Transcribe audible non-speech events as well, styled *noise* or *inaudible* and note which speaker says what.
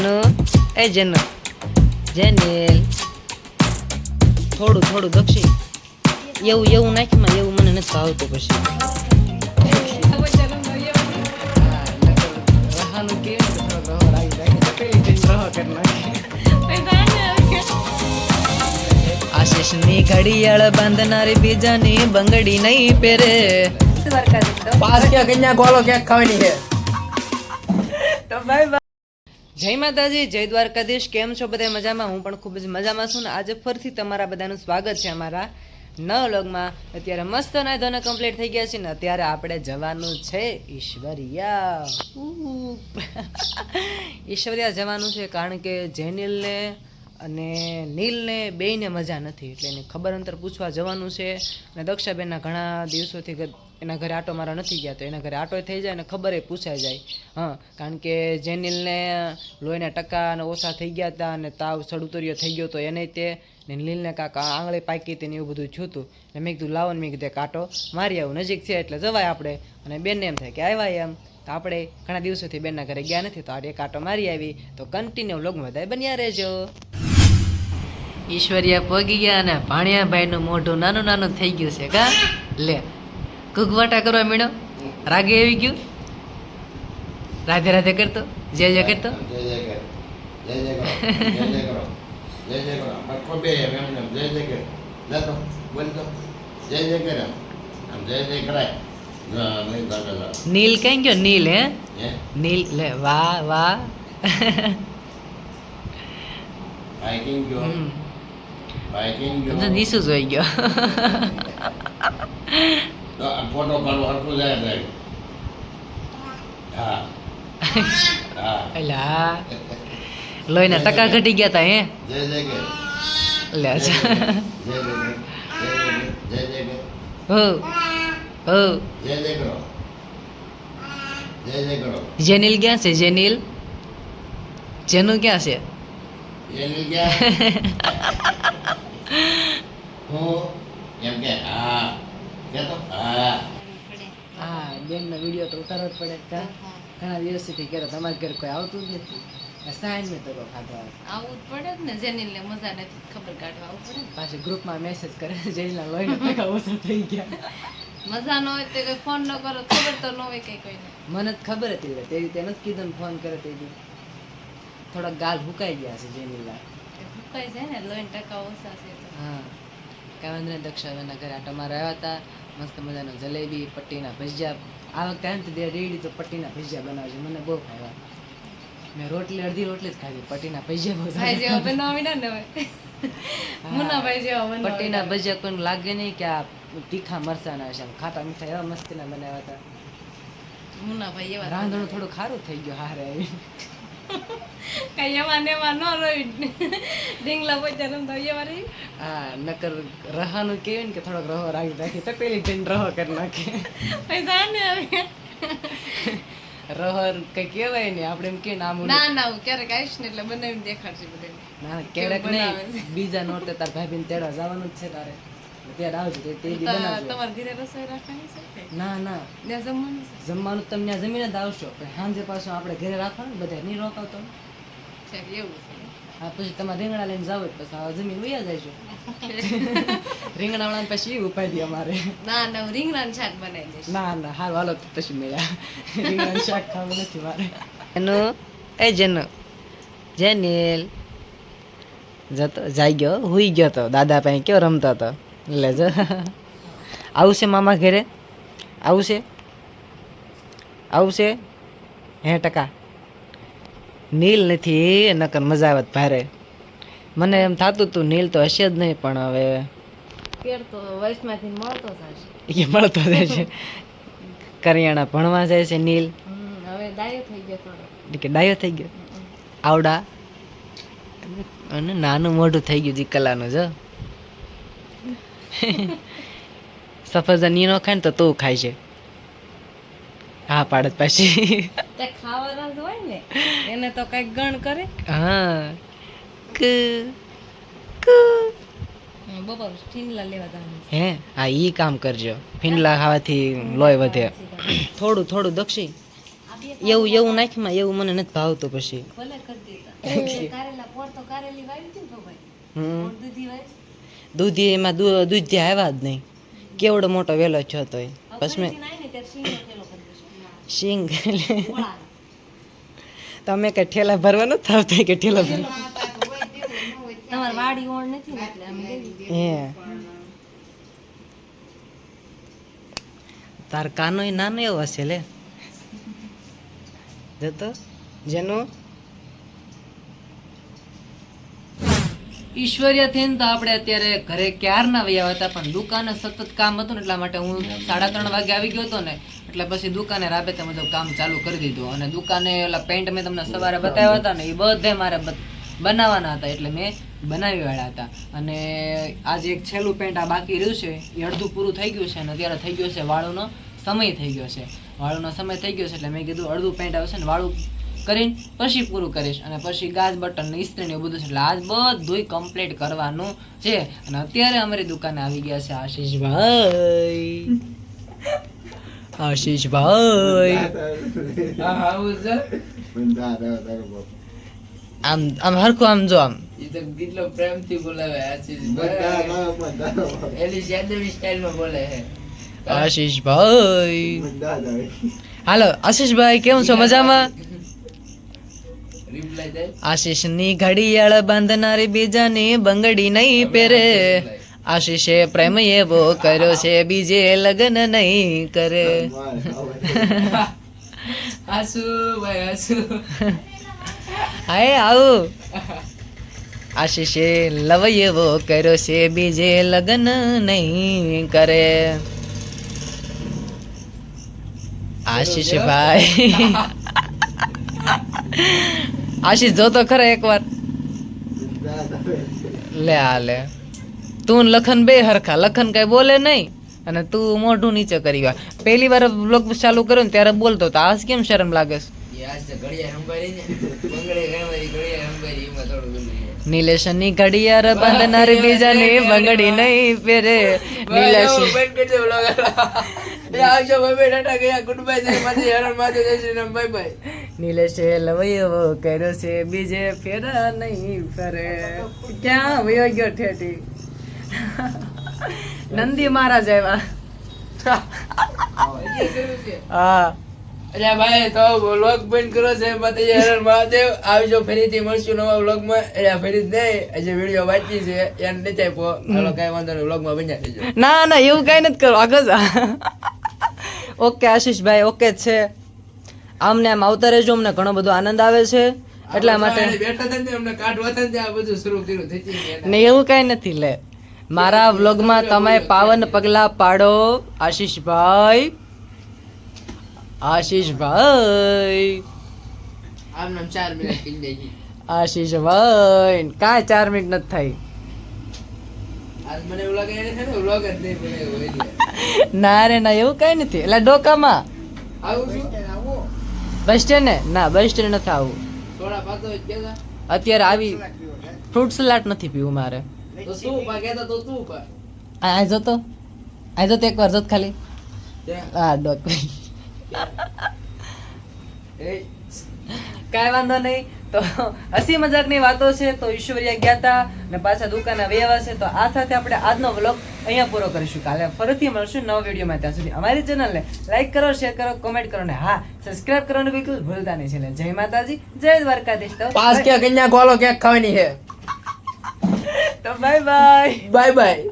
Speaker 1: જેનુ? એ જેનુ? જેનેલ. થોડું થોડું દક્ષી એવું એવું નાખીમાં એવું મને નથી આવતું પછી. આશીષની ઘડિયાળ બાંધનારી બીજાની બંગડી નહીં પહેરે.
Speaker 2: પાસ ક્યાં કન્યા ગોળો ક્યાંક ખાવાની છે?
Speaker 1: તો બાય બાય જય માતાજી જય દ્વારકાધીશ. કેમ છો બધા મજામાં? હું પણ ખૂબ જ મજામાં છું ને આજે ફરીથી તમારા બધાનું સ્વાગત છે અમારા નવ લોગમાં. અત્યારે મસ્ત ના ધોને કમ્પ્લીટ થઈ ગયા છે ને અત્યારે આપણે જવાનું છે ઈશ્વરિયા. ઈશ્વરિયા જવાનું છે કારણ કે જેનિલને અને નીલને, બેયને મજા નથી. એટલે એની ખબર અંતર પૂછવા જવાનું છે. અને દક્ષાબેનના ઘણા દિવસોથી એના ઘરે આટો મારા નથી ગયા, તો એના ઘરે આટો થઈ જાય અને ખબર એ પૂછાઈ જાય. હા, કારણ કે જે નીલને લોહીના ટકા અને ઓછા થઈ ગયા હતા અને તાવ સડુતરીયો થઈ ગયો તો એને તે ને નીલને કાંક આંગળી પાકી હતી ને એવું બધું થયું ને મેં કીધું, લાવો ને મેં કીધું કાંટો મારી આવું નજીક છે, એટલે જવાય આપણે. અને બેનને એમ થાય કે આવ્યા એમ. તો આપણે ઘણા દિવસોથી બેનના ઘરે ગયા નથી, તો આડે કાંટો મારી આવી. તો કન્ટિન્યુ લોગ બધા બન્યા રહેજો. ઈશ્વરિયા પગી ગયા અને ભાણિયાભાઈનું મોઢું નાનું નાનું થઈ ગયું છે કા? લે કુકવાટા કરવા મીણો. રાગે આવી ગયું? રાધે રાધે કરતો. જય જય કરતો. નીલ કઈ ગયો? નીલ હે? નીલ લે વાહ વાહ.
Speaker 3: ગયો?
Speaker 1: તો નીસુ જોઈ ગયો
Speaker 3: ફોટો પાડો હરખું જાય જાય હા
Speaker 1: એલા લોહીના ટકા ઘટી ગયા તા હે લે જેનિલ ક્યાં છે જેનિલ જેનું ક્યાં છે
Speaker 3: હું એમ કે હા. કે હા.
Speaker 1: હા બેનનો વીડિયો તો ઉતારવો જ પડે. કા ઘણા દિવસથી કર્યો તમારા ઘરે કોઈ આવતું જ નથી. સાઈન મેં તો ખાધો
Speaker 4: આવું જ પડે જ ને જેની મજા નથી ખબર કાઢવા. આવું પડે.
Speaker 1: પાછી ગ્રુપમાં મેસેજ કરે જઈના લઈને ટકા ઓછા થઈ ગયા.
Speaker 4: મજા ન હોય તો કોઈ ફોન ન કરો ખબર તો ન હોય કંઈ કોઈને.
Speaker 1: મને જ ખબર હતી તે રીતે નથી કીધું ને ફોન કરે તે દી થોડાક ગાલ હુકાઈ ગયા છે જેનીલા
Speaker 4: હુકાઈ ભૂકાઈ જાય ને લઈને ટકા ઓછા છે.
Speaker 1: હા. કાવેન્દ્ર દક્ષાબેનના ઘરે આટો મારવા આવ્યા હતા. મસ્ત મજાનો જલેબી પટ્ટીના ભજીયા. આ વખતે એમ તો રેડી તો પટ્ટીના ભજીયા બનાવજો મને બહુ ખાવા મેં રોટલી અડધી રોટલી જ ખાધી પટ્ટીના ભજીયા બહુ
Speaker 4: ભાઈ. જેવા બનાવી ને હવે. મુન્નાભાઈ જેવા બનાવી
Speaker 1: પટ્ટીના ભજીયા કોઈને લાગે નહીં કે આ તીખા મરચાના છે. ખાટા મીઠા એવા મસ્તીના બનાવ્યા હતા.
Speaker 4: મુનાભાઈ એવા
Speaker 1: રાંધણું થોડું ખારું થઈ ગયું હારે. આવી
Speaker 4: કઈ એમાં ને એવા ન રહી ઢીંગલા પોચા રમતા રહી
Speaker 1: હા નકર રહાનું કેવું ને કે થોડોક રહો રાખી રાખી તો પેલી જઈને રહો કરી નાખે
Speaker 4: પૈસા ને હવે
Speaker 1: રહર કઈ કહેવાય નહીં આપણે એમ કે નામ
Speaker 4: ના ના હું ક્યારેક આવીશ ને એટલે બનાવીને દેખાડશે બધાને
Speaker 1: ના ક્યારેક નહીં બીજા નોરતે તાર ભાભીને તેડવા જવાનું જ છે તારે ત્યારે આવજો તે તે દી બનાવજો.
Speaker 4: તમારા ઘરે રસોઈ રાખવાની છે
Speaker 1: ના ના.
Speaker 4: ત્યાં જમવાનું
Speaker 1: જમવાનું તમે ત્યાં જમીને જ આવશો પણ સાંજે પાછું આપણે ઘરે રાખવાનું બધા નહીં રોકાવતો
Speaker 4: છે એવું છે.
Speaker 1: હા પછી તમારે રીંગણા લઈને જાવ *laughs* પછી જમીન વયા જાય રીંગણા વાળા પછી દે અમારે.
Speaker 4: ના ના હું રીંગણા શાક બનાવી દઈશ.
Speaker 1: ના ના હાલ હાલો તો પછી મેળા *laughs* રીંગણા શાક ખાવું નથી મારે. એનું એ જેનું જેનિલ જતો જાઈ ગયો હુઈ ગયો તો દાદા પાસે કયો રમતો હતો? એટલે જો. આવશે મામા ઘરે? આવશે? આવશે? હે ટકા. નીલ નથી નકર મજા આવત ભારે. મને એમ થતું હતું નીલ તો હશે જ નહીં પણ હવે એ મળતો જાય છે કરિયાણા ભણવા જાય છે નીલ.
Speaker 4: હવે ડાયો થઈ ગયો
Speaker 1: કે ડાયો થઈ ગયો? આવડા. અને નાનું મોઢું થઈ ગયું જીકલાનું જો. *laughs* સફરજન ઈ નો ખાય ને તો તું ખાય છે. હા પાડત પાછી.
Speaker 4: ખાવાના હોય ને એને તો કંઈક ગણ કરે.
Speaker 1: હા. ક ક.
Speaker 4: બપોર ફિનલા લેવા જવાનું
Speaker 1: હે હા ઈ કામ કરજો. ફિનલા ખાવાથી લોહી વધે. થોડું થોડું દક્ષી. એવું એવું નાખીમાં એવું મને નથી ભાવતું પછી.
Speaker 4: ભલે કરી દેતા. કારેલા પોર તો કારેલી વાવી હતી ને ભાઈ
Speaker 1: હમ.
Speaker 4: દૂધી વાવી
Speaker 1: દૂધી એમાં દૂધ દૂધિયા આવ્યા જ નહીં. કેવડો મોટો વેલો છો તોય પછી મેં શીંગ તમે કઈ ઠેલા ભરવા નથી થાવતા કે ઠેલા ભર
Speaker 4: તમારે વાડી ઓણ નથી ને એટલે અમે દેવી.
Speaker 1: હે. તાર કાનો નાનો એવો હશે લે. જતો. જેનું ઈશ્વર્ય થઈને તો આપણે અત્યારે ઘરે ક્યારના વયા હતા, પણ દુકાને સતત કામ હતું ને, એટલા માટે હું સાડા ત્રણ વાગે આવી ગયો હતો ને, એટલે પછી દુકાને રાબેતા મુજબ કામ ચાલુ કરી દીધું. અને દુકાને ઓલા પેન્ટ મેં તમને સવારે બતાવ્યા હતા ને, એ બધે મારે બનાવવાના હતા, એટલે મેં બનાવી વાળ્યા હતા. અને આજે એક છેલ્લું પેન્ટ આ બાકી રહ્યું છે, એ અડધું પૂરું થઈ ગયું છે, અને અત્યારે થઈ ગયો છે, વાળુનો સમય થઈ ગયો છે. વાળોનો સમય થઈ ગયો છે, એટલે મેં કીધું અડધું પેન્ટ આવશે ને, વાળું કરીને પછી પૂરું કરીશ. અને પછી ગાજ બટન ને ઇસ્ત્રી એવું બધું છે. એટલે આજ બધુંય કમ્પ્લીટ કરવાનું છે. અને અત્યારે અમારી દુકાને આવી ગયા છે આશીષભાઈ. આશીષભાઈ. આમ આમ હરખું આમ જો આમ.
Speaker 2: કેટલો પ્રેમથી બોલાવે આશીષભાઈ. એલી શાંતિ સ્ટાઇલમાં બોલે છે.
Speaker 1: આશીષભાઈ. હાલો આશીષભાઈ કેમ છો? મજામાં? આશીષની ઘડિયાળ બાંધનારી બીજાની બંગડી નહીં પહેરે. આશીષે પ્રેમ એવો કર્યો છે બીજે લગ્ન નહીં કરે. *laughs*
Speaker 2: ભાઈ *laughs*
Speaker 1: હાય આવું. આશીષે લવ એવો કર્યો છે બીજે લગ્ન નહીં કરે. આશીષભાઈ *laughs* આશીષ જો તો ખરા એકવાર. લે આ લે. તું લખન બે હરખા લખન કઈ બોલે નહીં અને તું મોઢું નીચે કરી વાર પહેલી વાર બ્લોગ ચાલુ કર્યો ને ત્યારે બોલતો તો આજ કેમ શરમ લાગે. નીલેશની ઘડિયાળ બાંધનાર બીજાની બંગડી નહીં પહેરે. નીલેશ
Speaker 2: આવજો ભાઈ ટાટા ગયા. ગુડ બાય જય હરણ માતા જય શ્રી રામ. બાય બાય
Speaker 1: નીલેશે લવયો કર્યો છે બીજે ફેરા નહીં ફરે. ક્યાં વયો ગયો ઠેઠી? નંદી મહારાજ આવ્યા. હા.
Speaker 2: અલ્યા ભાઈ તો વ્લોગ બંધ કરો છે માતાજી હરણ મહાદેવ. આવજો ફરીથી મળશું નવા વ્લોગમાં અલ્યા ફરી નહીં હજી વીડિયો વાંચી છે એને નથી આપ્યો. હાલો કાંઈ વાંધો નહીં વ્લોગમાં બન્યા રહેજો.
Speaker 1: ના ના એવું કઈ નથી કરો આગળ ઓકે આશીષભાઈ ઓકે છે. આમને આમ આવતા રહેજો અમને ઘણો બધો આનંદ આવે છે. એટલા માટે
Speaker 2: ને ને
Speaker 1: ને એવું કઈ નથી લે. મારા વ્લોગમાં તમે પાવન પગલા પાડો આશીષભાઈ. આશીષભાઈ.
Speaker 2: આમ.
Speaker 1: આશીષભાઈ. કાંઈ ચાર મિનિટ નથી થઈ
Speaker 2: ને.
Speaker 1: ના રે ના એવું કઈ નથી. એટલે ડોકામાં.
Speaker 2: આવું છું?
Speaker 1: બસ સ્ટેન્ડ ને? ના બસ સ્ટેન્ડ નથી આવું. અત્યારે આવી ફ્રૂટ સલાડ નથી પીવું મારે.
Speaker 2: તો તું કહેતો તો તું
Speaker 1: આ જતો આ જતો એક વાર જત ખાલી. હા ડોક.
Speaker 2: એ.
Speaker 1: કાંઈ વાંધો નહીં. તો હસી મજાકની વાતો છે તો ઈશ્વરિયા ગયા હતા ને પાછા દુકાને વ્યવા છે. તો આ સાથે આપણે આજનો વ્લોગ અહીંયા પૂરો કરીશું. કાલે ફરીથી મળશું નવા વિડીયોમાં. ત્યાં સુધી અમારી ચેનલને લાઈક કરો શેર કરો કોમેન્ટ કરો ને હા સબસ્ક્રાઇબ કરવાનું બિલકુલ ભૂલતા નહીં છે જય માતાજી જય દ્વારકાધીશ. તો
Speaker 2: પાસ કે કન્યા કોલો ક્યાંક ખાવાની છે?
Speaker 1: તો બાય બાય
Speaker 2: બાય બાય